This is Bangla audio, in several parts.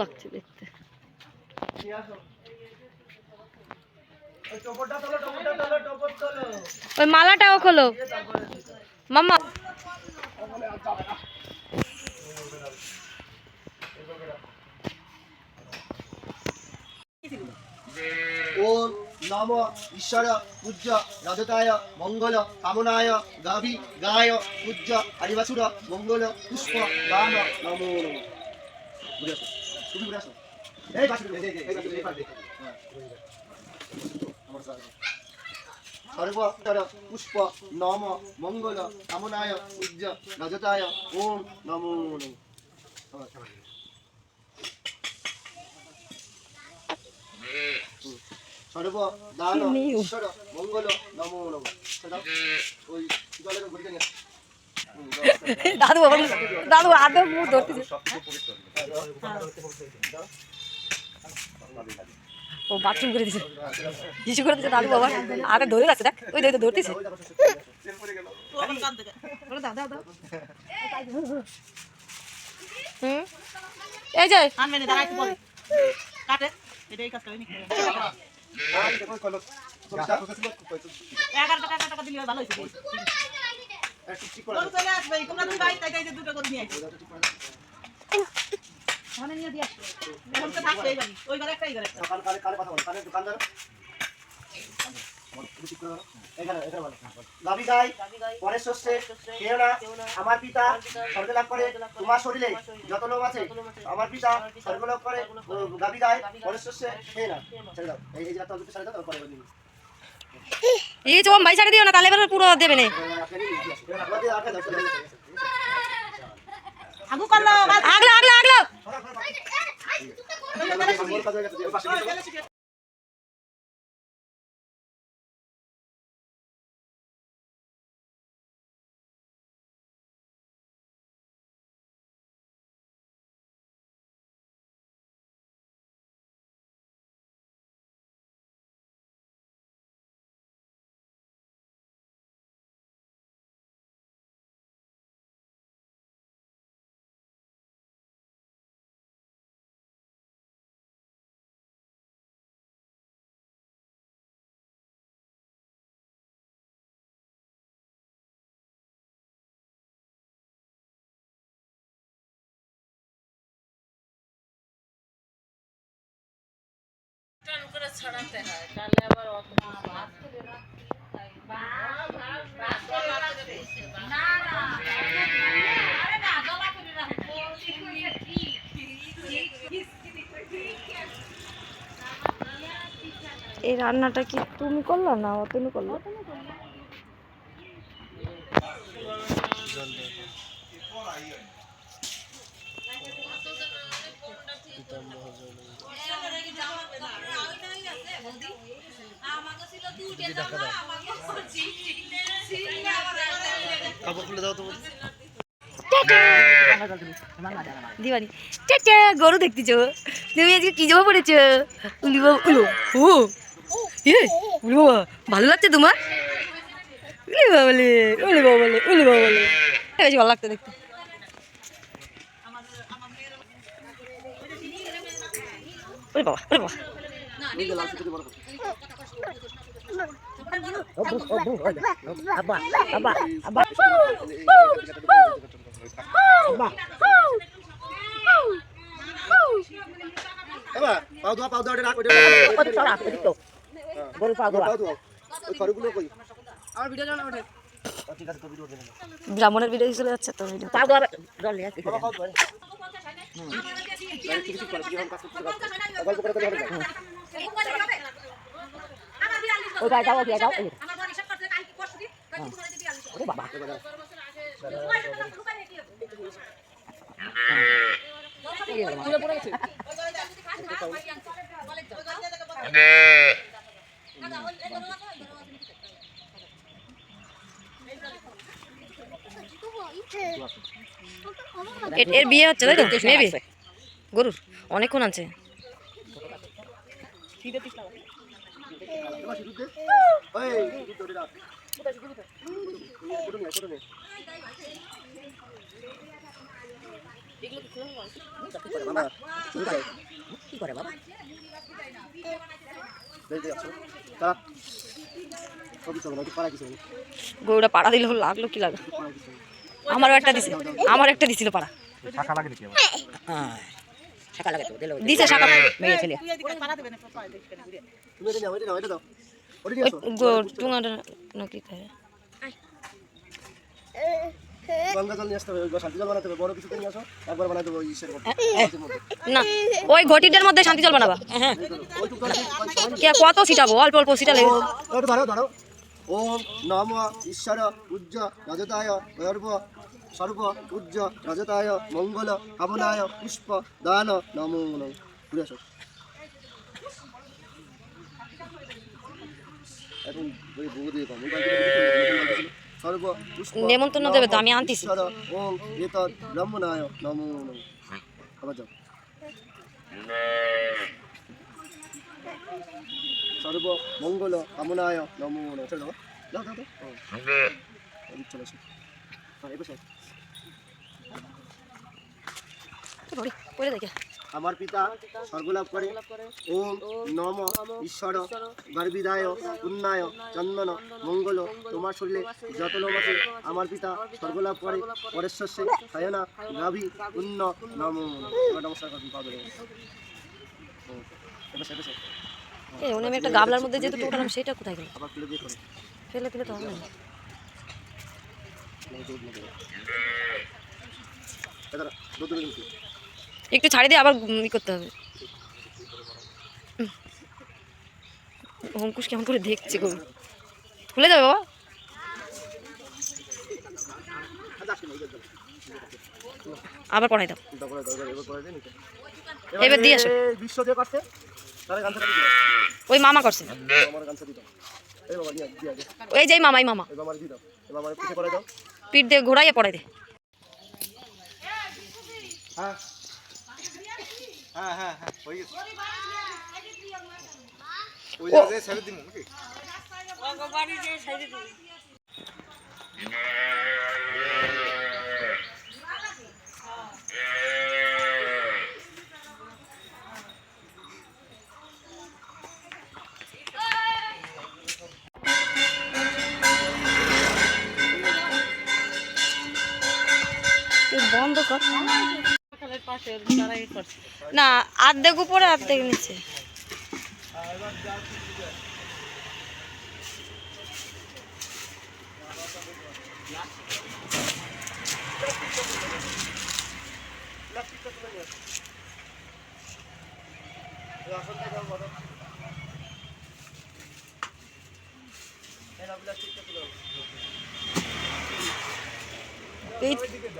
লাগছে দেখতে। ওই মালাটাও খোলো। ওম নম ঈশ্বর পূজ্য রাজতায় মঙ্গল কামনায় গাভি গায় পূজ্য হরিবাসুর মঙ্গল পুষ্প দান নমো নম। তুমি ঘুরে আসো। এই বাসুর এই এই এই এই পাশে হ্যাঁ আমার সাথে সর্বতর পুষ্প নম মঙ্গল কামনায় পূজ্য রাজতায় ওম নমো সর্ব দান ঈশ্বর মঙ্গল নমো নম। ওই জলের ঘুরতে নিয়ে। দাদু দাদু, আদৌ মুখ ধরতেছে। ও বাথরুম করে দিছে। কিছু করে দিছে দাদু, বাবা। আগে ধরে রাখছে, দেখ। ওই দেখে, ধরতেছে। হুম? এই যে। এগারো টাকা টাকা দিলে ভালো হয়েছে একটু ঠিক করে তোর চলে আসবে তোমরা দুই ভাই তাই তাই দুটো করে নিয়ে আসবে নিয়ে দিয়ে আসবে। এখন তো থাকবে ওই ঘরে একটা এই ঘরে একটা। কথা বল দোকানদার আমার পিতা স্বর্গ লাভ করে। তোমার শরীরে যত লোক আছে আমার পিতা স্বর্গ লাভ করে। গাভী গাই পরের শস্যে খেয়ে না। ছেড়ে দাও। এই যে তারপরে। এই চোম ভাই ছাড়ে দিও না তাহলে এবার পুরো দেবে না এবার আপনি নিয়ে আগলো ওর কাছে গেছে, ওর পাশে গেছে। এই রান্নাটা কি তুমি করল না ও তুমি করল গরু দেখতেছ? তুমি আজকে কি জামা পড়েছ? উলি বাবা উলো ও ইয়ে উলি বাবা ভালো লাগছে তোমার? উলি বাবা বলে উলি বাবা বলে উলি বাবা বলে। বেশি ভালো লাগতো দেখতে ওরে বাবা ওরে বাবা আব্বা আব্বা আব্বা এবার পাও ধোয়া পাও ধোয়া ওটা রাখ ওটা কত ছড়া এদিকে গরু পা পাও ধোয়া ওই খড়গুলো কই আমার ভিডিও জানা ওঠে ও, ঠিক আছে তো ভিডিও দেবে ব্রাহ্মণের ভিডিও চলে যাচ্ছে তো ভিডিও করে কাজ করতে গল্প করে করে হবে যাও যাও আমার বড় হিসাব করতে দিবি আলু ওরে বাবা তুলে পড়ে গেছে এর- এর বিয়ে হচ্ছে তাই তো? মেবি? গরুর অনেকক্ষণ আছে। গরুটা পাড়া দিল লাগল কি লাগল? আমারও একটা দিছে আমার একটা দিছিল পাড়া। শাখা লাগে নাকি দিছে শাখা মেয়ে ছেলে না। টুঙাটা নাকি খায়। ওই। না ঘটিটার মধ্যে শান্তি জল বানাবা। হ্যাঁ কত ছিটাবো অল্প অল্প দাঁড়াও দাঁড়াও ওম নম ঈশ্বর পূজ্য রজতায় সর্ব পূজ্য রজতায় মঙ্গল কামনায় পুষ্প দান নমো নম। ঘুরে আসো। এখন। সর্ব পুষ্প নেমন্তন্ন দেবে তো, আমি আনতেছি। ওম নমো নম। আবার যাও। সর্ব মঙ্গল কামনায় নমো নমঃ। চলো দাও দাও দাও চলে হ্যাঁ এবার করে দেখে। আমার পিতা স্বর্গলাভ করে। ওম নম ঈশ্বর। গর্বিদায় পুণ্যায় চন্দন মঙ্গল। তোমার শরীরে যত লোক আছে আমার পিতা স্বর্গলাভ করে। পরেশ্বর হায়না গাভী পুণ্য নম। নমস্কার করুন পা ধরে হুম, এবার সে, এবার সে। এই উনি আমি একটা গাবলার মধ্যে যেহেতু টোটালাম সেটা কোথায় গেল? আবার তুলে দিয়ে ফেলে দিলে তো হবে না। নাই, দুধ একটু ছাড়ি দিয়ে আবার ই করতে হবে। অঙ্কুশ কেমন করে দেখছে গো। খুলে যাবে বাবা। আবার পড়াই দাও। এবার দিয়ে আসো। ওই মামা করছে। এই যেই মামাই মামা। পিঠ দিয়ে ঘোরাইয়া পড়াই দে। হ্যাঁ। হ্যাঁ হ্যাঁ হ্যাঁ হয়ে গেছে। ওই জায়গায় ছেড়ে দিন নাকি? বন্ধ কর। না আর্ধেক উপরে আর্ধেক নিচে।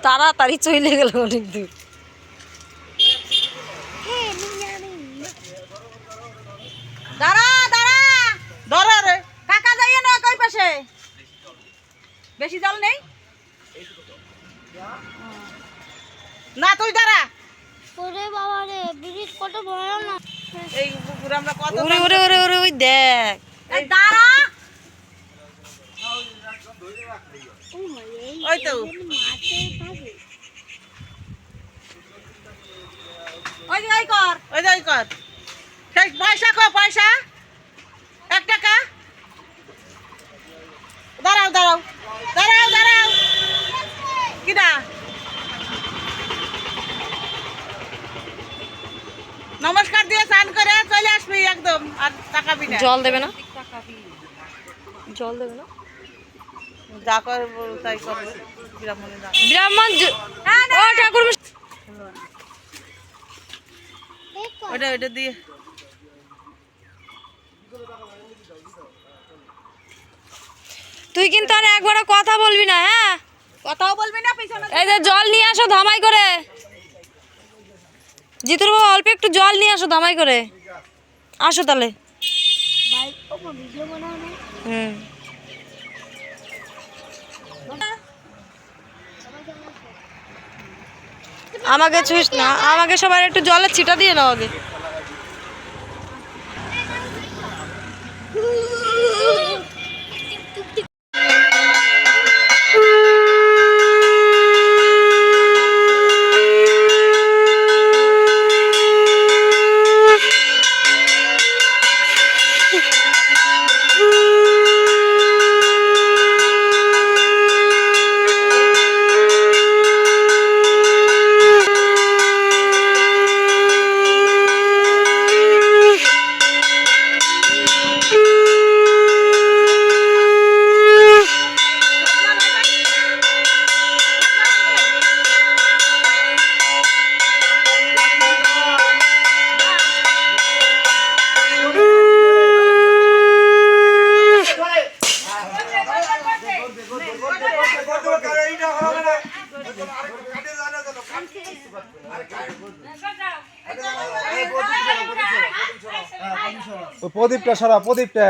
তাড়াতাড়ি চলে গেল অনেক দূর দাঁড়া দাঁড়া ধরো রে কাকা যাইয়ে না কই পাশে বেশি জল নেই? না তুই দাঁড়া। ওরে বাবা রে ব্রিজ কত বড় না। এই পুকুরে আমরা কত ওরে ওরে ওরে ওরে ওই দেখ। এই দাঁড়া। ওই তো। ওই ওই কর। ওই ওই কর। সেই পয়সা কো পয়সা। এক টাকা। দাঁড়াও দাঁড়াও। দাঁড়াও দাঁড়াও। কিনা নমস্কার দিয়ে স্নান করে চলে আসবি একদম আর তাকাবি না জল দেবে না? জল দেবে না? যা তাই করবে। ব্রাহ্মণ ও ঠাকুর ওটা ওটা দিয়ে। তুই কিন্তু আর একবারও কথা বলবি না হ্যাঁ? কথাও বলবি না পিছনে এই যে জল নিয়ে আসো ধামাই করে। জিতুর বাবা অল্প একটু জল নিয়ে আসো ধামাই করে। আসো তাহলে। হুম। আমাকে ছুঁস না আমাকে সবার একটু জলের ছিটা দিয়ে নাও আগে। প্রদীপটা সরা প্রদীপটা।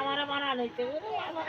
আমার মারা নিতে আমার